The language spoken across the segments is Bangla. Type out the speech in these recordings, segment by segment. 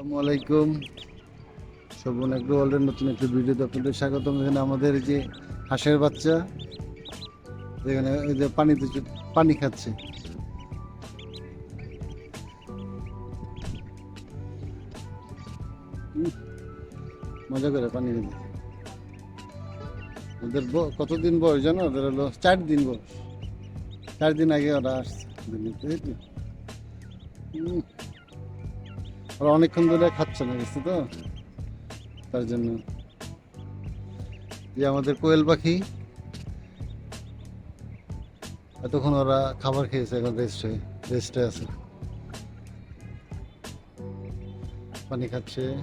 আসসালামু আলাইকুম। শোভন এগ্রো ওয়ার্ল্ডের নতুন একটি ভিডিওতে আপনাদের স্বাগতম। এখানে আমাদের যে হাঁসের বাচ্চা, এখানে এই যে পানিতে পানি খাচ্ছে। মজা করে পানি খেতে। ওদের কতদিন বয়স জানো? ওদের হলো চার দিন বয়স। চার দিন আগে ওরা আসছে। ওরা অনেকক্ষণ ধরে খাচ্ছে না, বুঝছ তো? তার জন্য। যে আমাদের কোয়েল পাখি। এতক্ষণ ওরা খাবার খেয়েছে, এখন রেস্ট হয়ে রেস্টে আছে। পানি খাচ্ছে।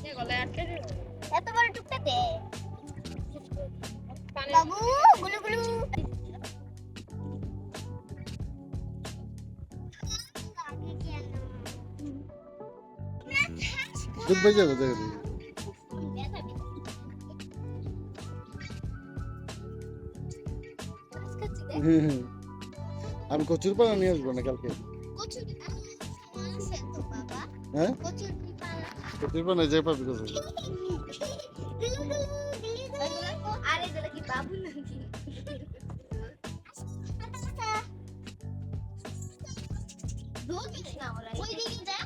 এত দুধ ভেজে গেছে হুম, হুম। আমি কচুর পানা নিয়ে আসব না কালকে? হ্যাঁ? কচুর পানা যাই পাবি কোথায় আরে যেটা কি বাবু ওই দিকে যা।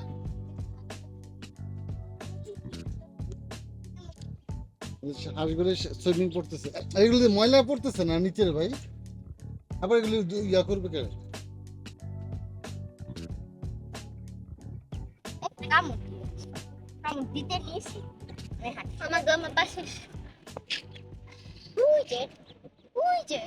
হাঁসগুলো সুইমিং করতেছে এগুলো ময়লা পড়তেছে না নিচের ভাই? আবার এগুলো ইয়া করবে কে? আমার গ্রামের পাশে। ওই যে ওই যে।